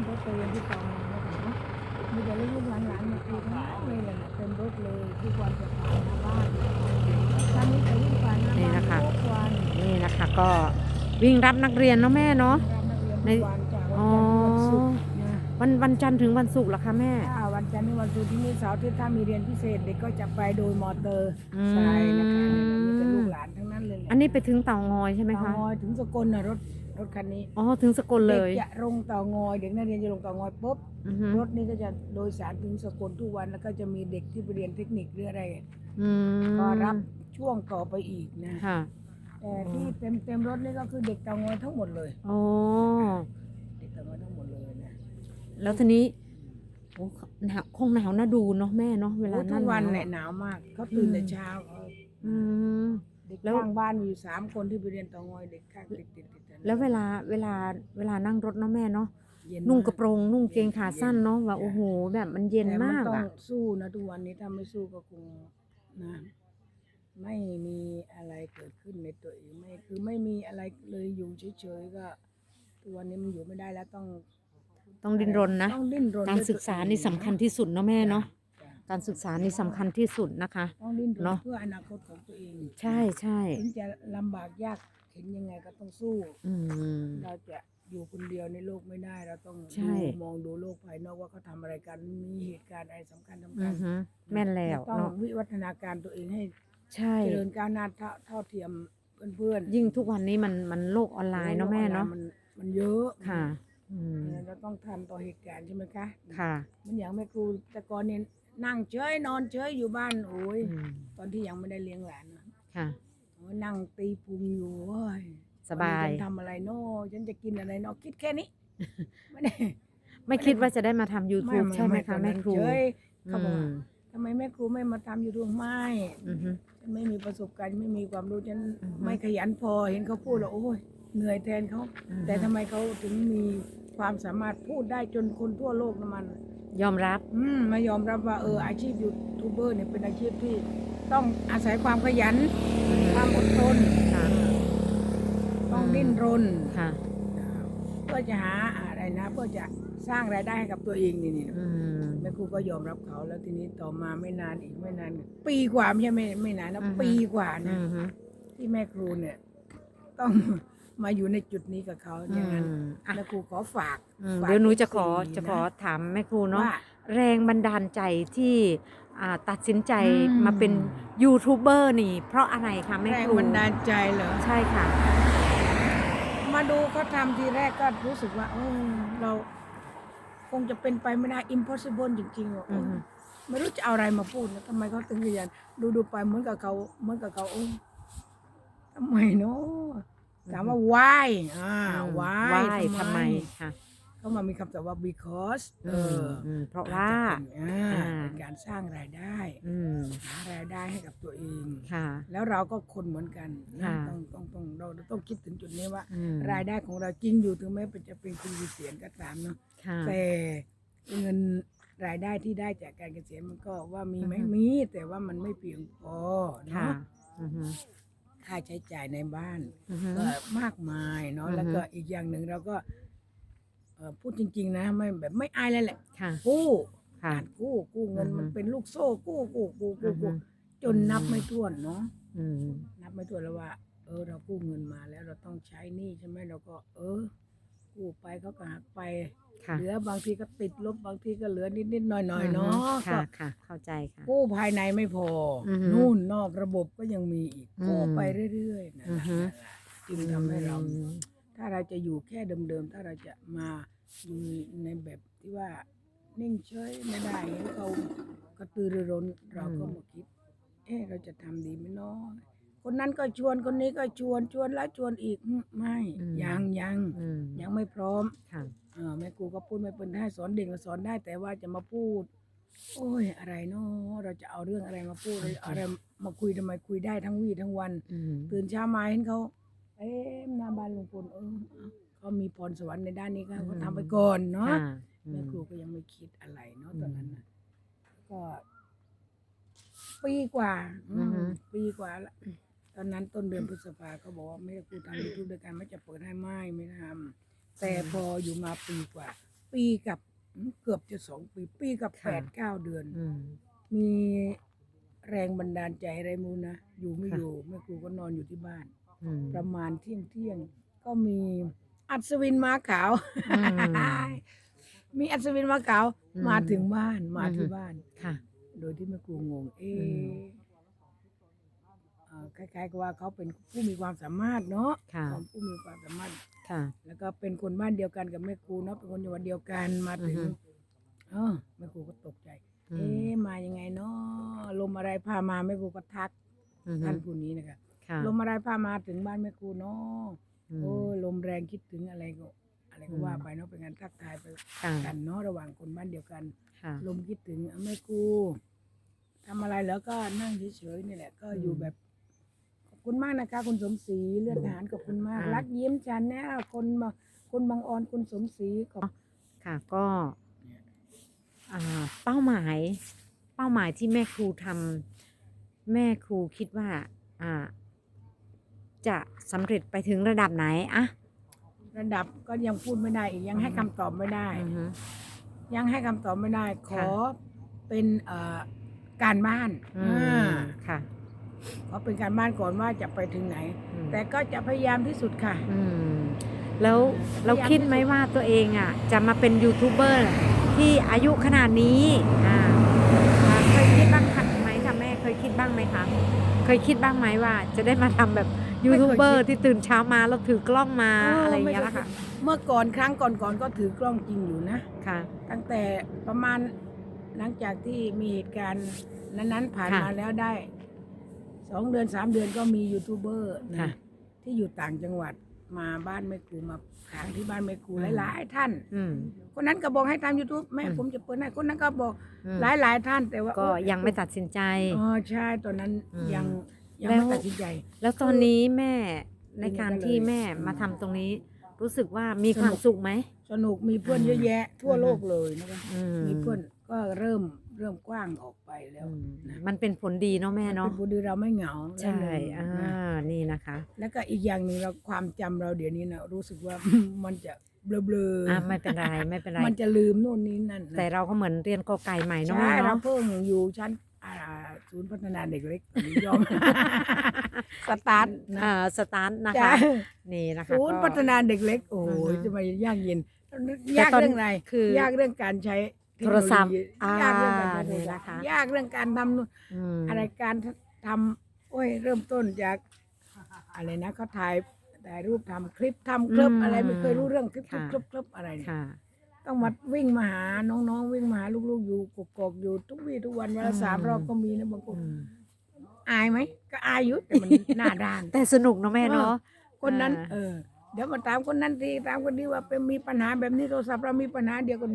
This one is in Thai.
นรถไปเรียนที่กองนะคะเนาะมีแต่ลูกๆหลานๆมาคุยทั้งนั้นเลยแหละเต็มรถเลยทุกวันจะผ่านหน้าบ้านครั้งนี้จะวิ่งผ่านหน้านี่บ้านนะคะทุกวันนี่นะคะก็วิ่งรับนักเรียนเนาะแม่เนาะ รับนักเรียนทุกวันจากอ๋อวันจันทร์ถึงวันศุกร์นะวันวันจันทร์ถึงวันศุกร์เหรอคะแม่ ถ้าวันจันทร์ถึงวันศุกร์ที่นี่เสาร์อาที่ถ้ามีเรียนพิเศษเด็กก็จะไปโดยมอเตอร์อืมไซค์นะคะเนี่ยมีแต่ลูกหลานทั้งนั้นเลยแหละ อันนี้ไปถึงเต่างอยใช่ไหมคะ เตางอยถึงสกลนะรถ รถคันนี้อ๋อถึงสกลเลยด็กจะลงเตางอยเด็กนักเรียนจะลงเตางอยปุ๊บอือฮึรถนี้ก็จะโดยสารถึงสกลทุกวันแล้วก็จะมีเด็กที่ไปเรียนเทคนิคหรืออะไรอืมก็รับช่วงต่อไปอีกนะค่ะ แต่ที่เต็มเต็มรถนี่ก็คือเด็กเตางอยทั้งหมดเลย อ๋อ เด็กเตางอยทั้งหมดเลยนะแล้วทีนี้โอ้หนาวคงหนาวน่าดูเนาะแม่เนาะเวลาโอ้หทุน้ากหวันนาวเนี่ยหนาวมากเขาตื่นแต่เช้าเขา อืม เด็กแล้ว ข้างบ้านมีอยู่สามคนที่ไปเรียนเตางอยเด็กข้างติดติดติดกัน แล้วเวลาเวลาเวลานั่งรถเนาะแม่เนาะเย็นุ่งมากกระโปรง นุ่งเกงขาสั้นเนาะว่าโอ้โห แบบมันเย็นแต่มากต้องอะสู้นะทุกวันนี้ถ้าไม่สู้ก็คงนะไม่มีอะไรเกิดขึ้นในตัวเองไม่คือไม่มีอะไรเลยอยู่เฉยๆก็ทุกวันนี้มันอยู่ไม่ได้แล้วต้องต้องดิ้นรนนะ ต้องดิ้นรนการด้วยศึกษาตัวเองนี่สำคัญที่สุดเนาะแม่เนาะจ้ะการศึกษานี่สำคัญที่สุดนะคะ ต้องดิ้นรนเนอะเพื่ออนาคตของตัวเอง ใช่ใช่ ถึงจะลำบากยาก เห็นยังไงก็ต้องสู้ อืม เราจะอยู่คนเดียวในโลกไม่ได้ เราต้องใช่ ดูมองดูโลกภายนอกว่าเขาทำอะไรกัน มีเหตุการณ์อะไรสำคัญสำอืคัญอฮึแม่นแล้วต้องเนาะวิวัฒนาการตัวเองให้ใช่ เจริญก้าวหน้าเท่าเท่าเทียมเพื่อนๆยิ่งทุกวันนี้มันมันโลกออนไลน์เนาะแม่เนาะมันมันเยอะค่ะอืมเราต้องทันต่อเหตุการณ์ใช่ไหมคะ ค่ะมันอย่างแม่ครูแต่ก่อนเนี่ยนั่งเฉยนอนเฉยอยู่บ้านโอ้ยอืมตอนที่ยังไม่ได้เลี้ยงหลานนะค่ะโอ้ย นั่งตีพุงอยู่โอ้ยสบาย วันนี้ฉันทำอะไรเนาะฉันจะกินอะไรเนาะคิดแค่นี้ ไม่ได้ไม่คิดว่าจะได้มาทำ YouTube ใช่ไหมคะตอนแม่นั้นครูเฉยอืเขาบอกมว่าทำไมแม่ครูไม่มาทำยูทูบไม่อือฮึ ฉันไม่มีประสบการณ์ไม่มีความรู้ฉันอือฮึ ไม่ขยันพอเห็นเขาพูดแล้วโอ้ยเหนื่อยแทนเขา อือฮึแต่ทำไมเขาถึงมีความสามารถพูดได้จนคนทั่วโลกนะมัน ยอมรับ อืมมายอมรับว่าเอออาชีพยูทูบเบอร์เนี่ยเป็นอาชีพที่ ต้องอาศัยความขยัน ความอดทนค่ะต้องดิ้นรนค่ะ เพื่อจะหาอะไรนะ เพื่อจะสร้างรายได้ให้กับตัวเองนี่นี่อืม แม่ครูก็ยอมรับเขาแล้วทีนี้ต่อมาไม่นานอีกไม่นาน ปีกว่าไม่ใช่ไม่ไม่นานนะอือฮึ ปีกว่าอืนะอฮึที่แม่ครูเนี่ย ต้อง มาอยู่ในจุดนี้กับเขาอย่างนั้นอืมอะแม่ครูขอฝากอืมฝาก เดี๋ยวหนูจะขอ FC จะขอถามแม่ครูเนาะว่าแรงบันดาลใจที่อ่าตัดสินใจอืม มาเป็นยูทูบเบอร์นี่ เพราะอะไรคะแม่แรงครูบันดาลใจเหรอ ใช่ค่ะ มาดูเขาทำทีแรกก็รู้สึกว่าโอ้เราคงจะเป็นไปไม่ได้ impossible จริงๆอะอือฮึไม่รู้จะเอาอะไรมาพูดนะทำไมเขาถึงขยันดูดูไปเหมือนกับเขาเหมือนกับเขาโอ้ทำไมเนาะ ถามว่า why อ่า why ว่ายทำไมค่ะเขามามีคำตอบว่า because เออืมออืมเพราะว่าอจจะเป็นอ่าอ่าเป็นการสร้างรายได้อืมหารายได้ให้กับตัวเองค่ะแล้วเราก็คนเหมือนกันนะค่ะต้องต้องต้องเราเราต้องคิดถึงจุดนี้ว่าอืมรายได้ของเราจริงอยู่ถึงแม้จะเป็นคุณเกษียณก็ตามเนาะค่ะแต่เงินรายได้ที่ได้จากการเกษียณมันก็ว่ามีไหมอือฮึมีแต่ว่ามันไม่เพียงพอค่ะเนาะอือฮึ ค่าใช้จ่ายในบ้านอือฮึ ก็มากมายเนาะอือฮึ แล้วก็อีกอย่างหนึ่งเราก็เอ่อพูดจริง ๆ นะไม่แบบไม่อายเลยแหละค่ะกู้ค่ะ การกู้กู้เงินอือฮึ มันเป็นลูกโซ่กู้กู้กู้อืกู้อฮึกู้จนนับไม่ถ้วนเนาะอืมนับไม่ถ้วนแล้วว่า เออ เรากู้เงินมาแล้วเราต้องใช้หนี้ใช่ไหมเราก็ เออ กู้ไปเขาก็หักไปค่ะเหลือบางทีก็ติดลบบางทีก็เหลือนิดๆหน่อยๆเนาะค่ะก็ค่ะ เข้าใจค่ะ กู้ภายในไม่พอออฮึนู่นนอกระบบก็ยังมีอีกอืมกู้ไปเรื่อยๆนะอือฮึ จึงทำให้เรา อืม ถ้าเราจะอยู่แค่เดิมๆ ถ้าเราจะมาอยู่ในแบบที่ว่านิ่งเฉยไม่ได้เห็นเขากระตือรือร้น เราก็มาคิด เอ๊ะเราจะทำดีไหมเนาะ คนนั้นก็ชวนคนนี้ก็ชวนชวนแล้วชวนอีกอืมไม่อืม ยังยังอืมยังไม่พร้อมค่ะ เออแม่ครูก็พูดไม่เป็นได้สอนเด็กก็สอนได้แต่ว่าจะมาพูด โอ้ยอะไรเนาะเราจะเอาเรื่องอะไรมาพูดเราจะเอาอะไรมาคุยทำไมคุยได้ทั้งวี่ทั้งวัน อืมตื่นเช้ามาเห็นเขา เอ๊ะหน้าบ้านลุงพลเออเขามีพรสวรรค์ในด้านนี้ก็เขาทำไปก่อนเนาะ ค่ะอืแม่ม ครูก็ยังไม่คิดอะไรเนาะอืมตอนนั้นนะก็ ปีกว่าอืมอือฮึ ปีกว่าละ ตอนนั้นต้นเดือนพฤษภาเขาบอกว่าแม่ครูทำยูทูบด้วยกันไม่จะเปิดให้ไม่ไม่ทำแต่พออยู่มาปีกว่า ปีกับเกือบจะสองปี ปีกับค่ะแปดเก้าเดือนอืมมีแรงบันดาลใจอะไรมูนะ อยู่ไม่ค่ะอยู่แม่ครูก็นอนอยู่ที่บ้านอืมประมาณเที่ยงเที่ยงๆก็มีอัศวินม้าขาวอืมมีอัศวินม้าขาวอืมมาถึงบ้านมาอือฮึที่บ้านค่ะโดยที่แม่ครูงง เออืม เอ่อคล้ายๆกับว่าเขาเป็นผู้มีความสามารถเนาะค่ะ ของผู้มีความสามารถ ค่ะ แล้วก็เป็นคนบ้านเดียวกันกับแม่ครูเนาะเป็นคนจังหวัดเดียวกันมาถึงอือฮึ เออแม่ครูก็ตกใจ อืมเอ๊ะมายังไงเนาะลมอะไรพามาแม่ครูก็ทักอือฮึท่านผู้นี้นะคะค่ะลมอะไรพามาถึงบ้านแม่ครูเนาะอืม โอ้ยลมแรงคิดถึงอะไรก็ อะไรก็อืม ว่าไปเนาะเป็นงานทักทายไปค่ะกันเนาะระหว่างคนบ้านเดียวกัน ค่ะ ลมคิดถึงเอาแม่ครูทำอะไรแล้วก็นั่งเฉยๆนี่แหละ ก็อยู่อืม แบบขอบ คุณมากนะคะ คุณสมศรีเลือดทหารขอบคุณมากอ่ารัรักยิ้มชันแน่คนมาคุณบางออนคุณสมศรีขอบค่ะก็อ่าเป้าหมายเป้าหมายที่แม่ครูทำแม่ครูคิดว่าอ่า จะสำเร็จไปถึงระดับไหนอะระดับก็ยังพูดไม่ได้อีกยังให้คำตอบไม่ได้ อือฮึ ยังให้คำตอบไม่ได้ขค่ะอเป็นเอ่อการบ้านอือ่ามค่ะ ขอเป็นการบ้านก่อนว่าจะไปถึงไหน อืม แต่ก็จะพยายามที่สุดค่ะ อืมแล้วพยายามเราคิดไหมว่าตัวเองอะ จะมาเป็นยูทูบเบอร์ที่อายุขนาดนี้อ่าอ่าเคยคิดบ้างไหมคะแม่เคยคิดบ้างไหมคะเคยคิดบ้างไหมว่า จะได้มาทำแบบยูทูบเบอร์ที่ตื่นเช้ามาแล้วถือกล้องมาเออออะไรอย่างเงี้ยไม่ละเคย ค่ะเมื่อก่อนครั้งก่อนๆก็ถือกล้องจริงอยู่นะ ค่ะ ตั้งแต่ประมาณหลังจากที่มีเหตุการณ์นั้นๆผ่านค่ะ มาแล้วได้ สองเดือนสามเดือนก็มียูทูบเบอร์ค่ะนะที่อยู่ต่างจังหวัดมาบ้านแม่ครูมาค้างที่บ้านแม่ครูอืม หลายๆท่าน อืม คนนั้นก็บอกให้ทำยูทูบแม่อืม ผมจะเปิดให้คนนั้นก็บอกอืมหลายๆท่านแต่ว่าก็โอ๊ยังไม่ตัดสินใจ อ๋อใช่ตอนนั้นอืมยังยังแล้วไม่ตัดสินใจ แล้วตอนนี้แม่ในทีนี้การก็เลยที่แม่อืมมาทำตรงนี้ รู้สึกว่ามีสนุกความสุขไหม สนุกมีเพื่อนอืมเยอะแยะ ทั่วอืม โลกเลยนะคะอืมีเพื่อน ก็เริ่มเริ่มกว้างออกไปแล้วอืมนะมันเป็นผลดีเนาะแม่เนาะเป็นบุญดีเราไม่เหงาใช่และอ่าหนึ่งนะนี่นะคะ แล้วก็อีกอย่างหนึ่งเราความจำเราเดี๋ยวนี้นะรู้สึกว่ามันจะเบลออ่าไม่เป็นไรไม่เป็นไรมันจะลืมโน่นนี้นั่นนะแต่เราก็เหมือนเรียนกอไก่ใหม่เนาะใช่แม่เราเนาะเพิ่งอยู่ชั้นอ่าศูนย์พัฒนาเด็กเล็กอันนี้ยอมสตาร์ทนะอ่าสตาร์ทนะจ้ะคะนี่นะคะศูนย์ก็พัฒนาเด็กเล็กโอ้อือฮึยจะมายากเย็นแต่ยากตอนเรื่องอะไรคือยากเรื่องการใช้เทค โทโนรโลศัพท์ยีอ่ายากเรื่องการใช้โทรนี่ศัพนะคะท์ยากเรื่องการทำนู่นอืมอะไรการทำโอ้ยเริ่มต้นจากอะไรนะเขาถ่ายถ่ายรูปทำคลิปทำคลิปอะไรไม่เคยรู้เรื่องคลิปคลิปคลิปคลิปอะไรเนี่ย ค่ะ ต้องมาวิ่งมาหาน้องๆ วิ่งมาหาลูกๆ อยู่กกอกๆอยู่ทุกวี่ทุกวันวันละอืม สามรอบก็มีนะบางคนอืมอายไหมก็อายอยู่แต่มัน หน้าด้าน แต่สนุกเนาะแม่เนาะ คนนั้น อ่า เออ เดี๋ยวมาตามคนนั้นทีตามคนนี้ว่าเป็นมีปัญหาแบบนี้โทรศัพท์เรามีปัญหาเดียวกัน